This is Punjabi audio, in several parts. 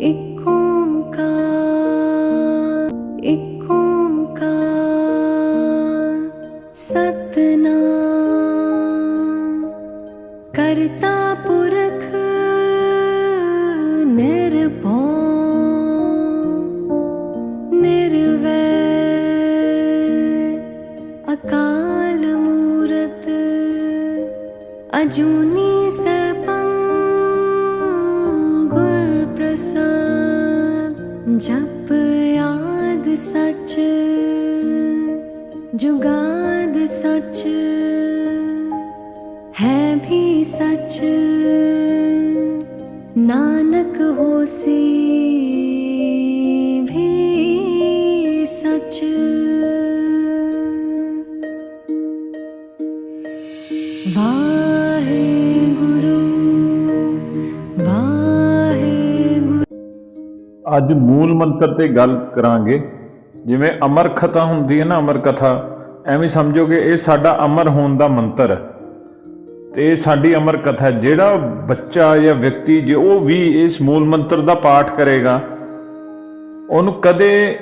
ोम्कां का सत्ना कर्तापरख निर्पो निर्व अकल अजूनि ਜਪ ਆਦ ਸਚ ਜੁਗਾਦ ਸਚ ਹੈ ਵੀ ਸਚ। ਨਾਨਕ ਹੋਸੀ ਵੀ ਸਚ। ਵਾਹਿਗੁਰੂ। ਅੱਜ ਮੂਲ ਮੰਤਰ ਤੇ ਗੱਲ ਕਰਾਂਗੇ। ਜਿਵੇਂ ਅਮਰ ਕਥਾ ਹੁੰਦੀ ਹੈ ਨਾ, ਅਮਰ ਕਥਾ, ਐਵੇਂ ਸਮਝੋਗੇ, ਇਹ ਸਾਡਾ ਅਮਰ ਹੋਣ ਦਾ ਮੰਤਰ। ਹੈ ਤੇ ਇਹ ਸਾਡੀ ਅਮਰ ਕਥਾ ਜਿਹੜਾ ਬੱਚਾ ਜਾਂ ਵਿਅਕਤੀ ਜੇ ਉਹ ਵੀ ਇਸ ਮੂਲ ਮੰਤਰ ਦਾ ਪਾਠ ਕਰੇਗਾ, ਉਹਨੂੰ ਕਦੇ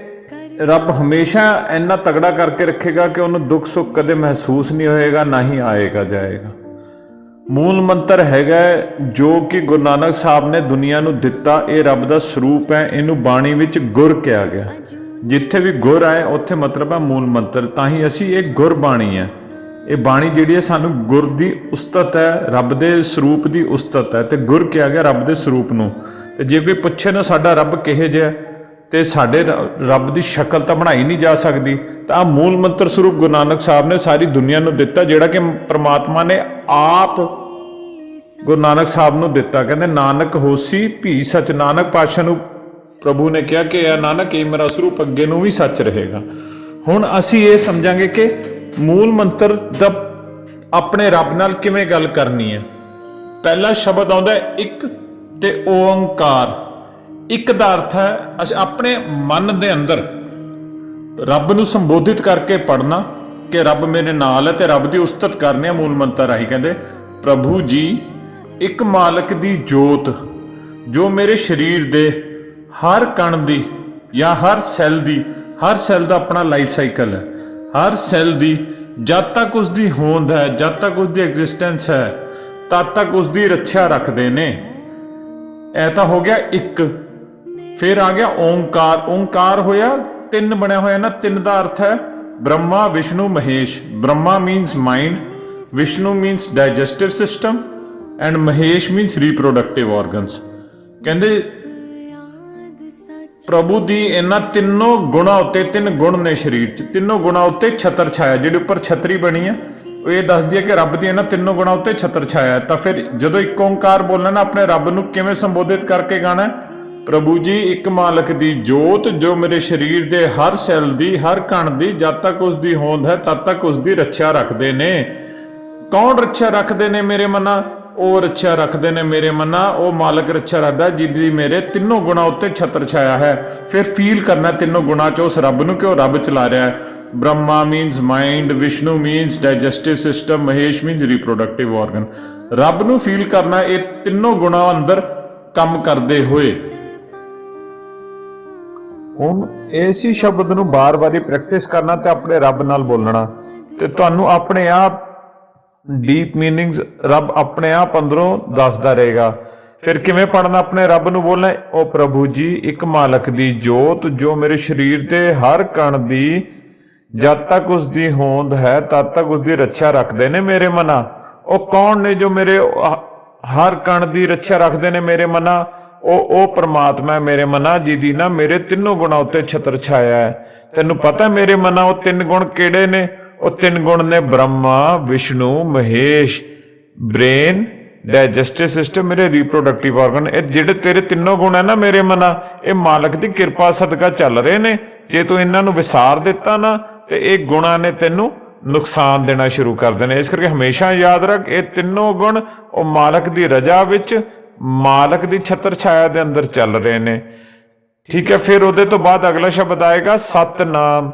ਰੱਬ ਹਮੇਸ਼ਾ ਇੰਨਾ ਤਗੜਾ ਕਰਕੇ ਰੱਖੇਗਾ ਕਿ ਉਹਨੂੰ ਦੁੱਖ ਸੁੱਖ ਕਦੇ ਮਹਿਸੂਸ ਨਹੀਂ ਹੋਏਗਾ, ਨਾ ਹੀ ਆਏਗਾ, ਜਾਏਗਾ। ਮੂਲ ਮੰਤਰ ਹੈਗਾ ਜੋ ਕਿ ਗੁਰੂ ਨਾਨਕ ਸਾਹਿਬ ਨੇ ਦੁਨੀਆ ਨੂੰ ਦਿੱਤਾ, ਇਹ ਰੱਬ ਦਾ ਸਰੂਪ ਹੈ, ਇਹਨੂੰ ਬਾਣੀ ਵਿੱਚ ਗੁਰ ਕਿਹਾ ਗਿਆ ਜਿੱਥੇ ਵੀ ਗੁਰ ਆਏ, ਉੱਥੇ ਮਤਲਬ ਹੈ ਮੂਲ ਮੰਤਰ, ਤਾਂ ਹੀ ਅਸੀਂ ਇਹ ਗੁਰ ਬਾਣੀ ਹੈ। ਇਹ ਬਾਣੀ ਜਿਹੜੀ ਹੈ ਸਾਨੂੰ ਗੁਰ ਦੀ ਉਸਤਤ ਹੈ, ਰੱਬ ਦੇ ਸਰੂਪ ਦੀ ਉਸਤਤ ਹੈ, ਤੇ ਗੁਰ ਕਿਹਾ ਗਿਆ ਰੱਬ ਦੇ ਸਰੂਪ ਨੂੰ। ਤੇ ਜੇ ਕੋਈ ਪੁੱਛੇ ਨਾ ਸਾਡਾ ਰੱਬ ਕਿਹੇ ਜਿਹਾ ਤੇ ਸਾਡੇ ਰ- ਰੱਬ ਦੀ ਸ਼ਕਲ ਤਾਂ ਬਣਾਈ ਨਹੀਂ ਜਾ ਸਕਦੀ। ਤਾਂ ਆਹ ਮੂਲ ਮੰਤਰ ਸਰੂਪ ਗੁਰੂ ਨਾਨਕ ਸਾਹਿਬ ਨੇ ਸਾਰੀ ਦੁਨੀਆ ਨੂੰ ਦਿੱਤਾ, ਜਿਹੜਾ ਕਿ ਪ੍ਰਮਾਤਮਾ ਨੇ ਆਪ ਗੁਰੂ ਨਾਨਕ ਸਾਹਿਬ ਨੂੰ ਦਿੱਤਾ। ਕਹਿੰਦੇ, ਨਾਨਕ ਹੋਸੀ ਭੀ ਸਚ, ਨਾਨਕ ਪਾਸ਼ਾ ਨੂੰ ਪ੍ਰਭੂ ਨੇ ਕਿਹਾ ਕਿ ਇਹ ਨਾਨਕ, ਇਹ ਮੇਰਾ ਸਰੂਪ, ਅੱਗੇ ਨੂੰ ਵੀ ਸੱਚ ਰਹੇਗਾ। ਹੁਣ ਅਸੀਂ ਇਹ ਸਮਝਾਂਗੇ ਕਿ ਮੂਲ ਮੰਤਰ ਦਾ ਆਪਣੇ ਰੱਬ ਨਾਲ ਕਿਵੇਂ ਗੱਲ ਕਰਨੀ ਹੈ। ਪਹਿਲਾ ਸ਼ਬਦ ਆਉਂਦਾ ਇੱਕ ਤੇ ਓੰਕਾਰ। ਇੱਕ ਦਾ ਅਰਥ ਹੈ, ਅਸੀਂ ਆਪਣੇ ਮਨ ਦੇ ਅੰਦਰ ਰੱਬ ਨੂੰ ਸੰਬੋਧਿਤ ਕਰਕੇ ਪੜਨਾ ਕਿ ਰੱਬ ਮੇਰੇ ਨਾਲ ਹੈ ਤੇ ਰੱਬ ਦੀ ਉਸਤਤ ਕਰਨੀ ਹੈ, ਮੂਲ ਮੰਤਰ ਆਹੀ ਕਹਿੰਦੇ, ਪ੍ਰਭੂ ਜੀ, ਇੱਕ ਮਾਲਕ ਦੀ ਜੋਤ, ਜੋ ਮੇਰੇ ਸਰੀਰ ਦੇ ਹਰ ਕਣ ਦੀ ਜਾਂ ਹਰ ਸੈੱਲ ਦੀ, ਹਰ ਸੈੱਲ ਦਾ ਆਪਣਾ ਲਾਈਫ ਸਾਈਕਲ ਹੈ। ਹਰ ਸੈੱਲ ਦੀ ਜਦ ਤੱਕ ਉਸ ਦੀ ਹੋਂਦ ਹੈ, ਜਦ ਤੱਕ ਉਸ ਦੀ ਐਗਜ਼ਿਸਟੈਂਸ ਹੈ, ਤਦ ਤੱਕ ਉਸ ਦੀ ਰੱਖਿਆ ਰੱਖਦੇ ਨੇ। ਇਹ ਤਾਂ ਹੋ ਗਿਆ ਇੱਕ ਫਿਰ ਆ ਗਿਆ ਓੰਕਾਰ। ਓੰਕਾਰ ਹੋਇਆ, ਤਿੰਨ ਬਣਿਆ ਹੋਇਆ ਨਾ, ਤਿੰਨ ਦਾ ਅਰਥ ਹੈ Brahma, Vishnu, Mahesh. Brahma means mind Vishnu means digestive system and Mahesh means reproductive organs ਕਹਿੰਦੇ ਪ੍ਰਭੂ ਦੀ ਇਹਨਾਂ ਤਿੰਨੋਂ ਗੁਣਾ ਉੱਤੇ ਤਿੰਨ ਗੁਣ ਨੇ ਸਰੀਰ 'ਚ। ਤਿੰਨੋਂ ਗੁਣਾ ਉੱਤੇ ਛਤਰ ਛਾਇਆ, ਜਿਹੜੀ ਉੱਪਰ ਛਤਰੀ ਬਣੀ ਹੈ ਉਹ ਇਹ ਦੱਸਦੀ ਹੈ ਕਿ ਰੱਬ ਦੀ ਇਹਨਾਂ ਤਿੰਨੋਂ ਗੁਣਾ ਉੱਤੇ ਛਤਰ ਛਾਇਆ ਤਾਂ ਫਿਰ ਜਦੋਂ ਇੱਕ ਓੰਕਾਰ ਬੋਲਣਾ ਨਾ, ਆਪਣੇ ਰੱਬ ਨੂੰ ਕਿਵੇਂ ਸੰਬੋਧਿਤ ਕਰਕੇ ਗਾਣਾ ਪ੍ਰਭੂ ਜੀ, ਇੱਕ ਮਾਲਕ ਦੀ ਜੋਤ ਜੋ ਮੇਰੇ ਸਰੀਰ ਦੇ ਹਰ ਸੈੱਲ ਦੀ, ਹਰ ਕਣ ਦੀ, ਜਦ ਤੱਕ ਉਸ ਦੀ ਹੋਂਦ ਹੈ, ਤਦ ਤੱਕ ਉਸ ਦੀ ਰੱਖਿਆ ਰੱਖਦੇ ਨੇ। ਕੌਣ ਰੱਖਿਆ ਰੱਖਦੇ ਨੇ ਮੇਰੇ ਮਨਾ? ਉਹ ਰੱਖਿਆ ਰੱਖਦੇ ਨੇ ਮੇਰੇ ਮਨਾ। ਉਹ ਮਾਲਕ ਰੱਖਿਆ ਰੱਖਦਾ ਜਿਹਦੀ ਮੇਰੇ ਤਿੰਨੋਂ ਗੁਣਾ ਉੱਤੇ ਛਤਰ ਛਾਇਆ ਹੈ। ਫਿਰ ਫੀਲ ਕਰਨਾ ਤਿੰਨੋਂ ਗੁਣਾ ਚ ਉਸ ਰੱਬ ਨੂੰ ਕਿ ਉਹ ਰੱਬ ਚਲਾ ਰਿਹਾ ਹੈ? Brahma means mind Vishnu means digestive system Mahesh means reproductive organ ਰੱਬ ਨੂੰ ਫੀਲ ਕਰਨਾ ਇਹ ਤਿੰਨੋਂ ਗੁਣਾ ਅੰਦਰ ਕੰਮ ਕਰਦੇ ਹੋਏ। ਹੁਣ ਇਸੇ ਸ਼ਬਦ ਨੂੰ ਬਾਰ-ਬਾਰੀ ਪ੍ਰੈਕਟਿਸ ਕਰਨਾ ਤੇ ਆਪਣੇ ਰੱਬ ਨਾਲ ਬੋਲਣਾ। ਤੇ ਤੁਹਾਨੂੰ ਆਪਣੇ ਆਪ ਡੀਪ ਮੀਨਿੰਗਸ ਰੱਬ ਆਪਣੇ ਆਪ ਅੰਦਰੋਂ ਦੱਸਦਾ ਰਹੇਗਾ। ਫਿਰ ਕਿਵੇਂ ਪੜਨਾ ਆਪਣੇ ਰੱਬ ਨੂੰ ਬੋਲਣਾ? ਹੈ? ਉਹ ਪ੍ਰਭੂ ਜੀ, ਇੱਕ ਮਾਲਕ ਦੀ ਜੋਤ ਜੋ ਮੇਰੇ ਸਰੀਰ ਦੇ ਹਰ ਕਣ ਦੀ, ਜਦ ਤੱਕ ਉਸ ਦੀ ਹੋਂਦ ਹੈ, ਤਦ ਤੱਕ ਉਸ ਦੀ ਰੱਖਿਆ ਰੱਖਦੇ ਨੇ ਮੇਰੇ ਮਨਾ। ਉਹ ਕੌਣ ਨੇ ਜੋ ਮੇਰੇ ਹਰ ਕਣ ਦੀ ਰੱਖਿਆ ਰੱਖਦੇ ਨੇ ਮੇਰੇ ਮਨਾ। ਉਹ ਉਹ ਪ੍ਰਮਾਤਮਾ ਮੇਰੇ ਮਨਾ, ਜਿਹਦੀ ਨਾ ਮੇਰੇ ਤਿੰਨੋਂ ਗੁਣਾਂ ਉੱਤੇ ਛਤਰ ਛਾਇਆ ਹੈ। ਤੈਨੂੰ ਪਤਾ ਮੇਰੇ ਮਨਾ, ਉਹ ਤਿੰਨ ਗੁਣ ਕਿਹੜੇ ਨੇ? ਉਹ ਤਿੰਨ ਗੁਣ ਨੇ Brahma, Vishnu, Mahesh, brain digestive system, ਮੇਰੇ ਰੀਪਰੋਡਕਟਿਵ ਆਰਗਨ ਇਹ ਜਿਹੜੇ ਤੇਰੇ ਤਿੰਨੋਂ ਗੁਣ ਹੈ ਨਾ ਮੇਰੇ ਮਨਾ, ਇਹ ਮਾਲਕ ਦੀ ਕਿਰਪਾ ਸਦਕਾ ਚੱਲ ਰਹੇ ਨੇ। ਜੇ ਤੂੰ ਇਹਨਾਂ ਨੂੰ ਵਿਸਾਰ ਦਿੱਤਾ ਨਾ, ਤੇ ਇਹ ਗੁਣਾਂ ਨੇ ਤੈਨੂੰ ਨੁਕਸਾਨ ਦੇਣਾ ਸ਼ੁਰੂ ਕਰਦੇ ਨੇ। ਇਸ ਕਰਕੇ ਹਮੇਸ਼ਾ ਯਾਦ ਰੱਖ, ਇਹ ਤਿੰਨੋਂ ਗੁਣ ਉਹ ਮਾਲਕ ਦੀ ਰਜਾ ਵਿੱਚ ਮਾਲਕ ਦੀ ਛਤਰ ਛਾਇਆ ਦੇ ਅੰਦਰ ਚੱਲ ਰਹੇ ਨੇ। ਠੀਕ ਹੈ, ਫਿਰ ਉਹਦੇ ਤੋਂ ਬਾਅਦ ਅਗਲਾ ਸ਼ਬਦ ਆਏਗਾ ਸਤਨਾਮ।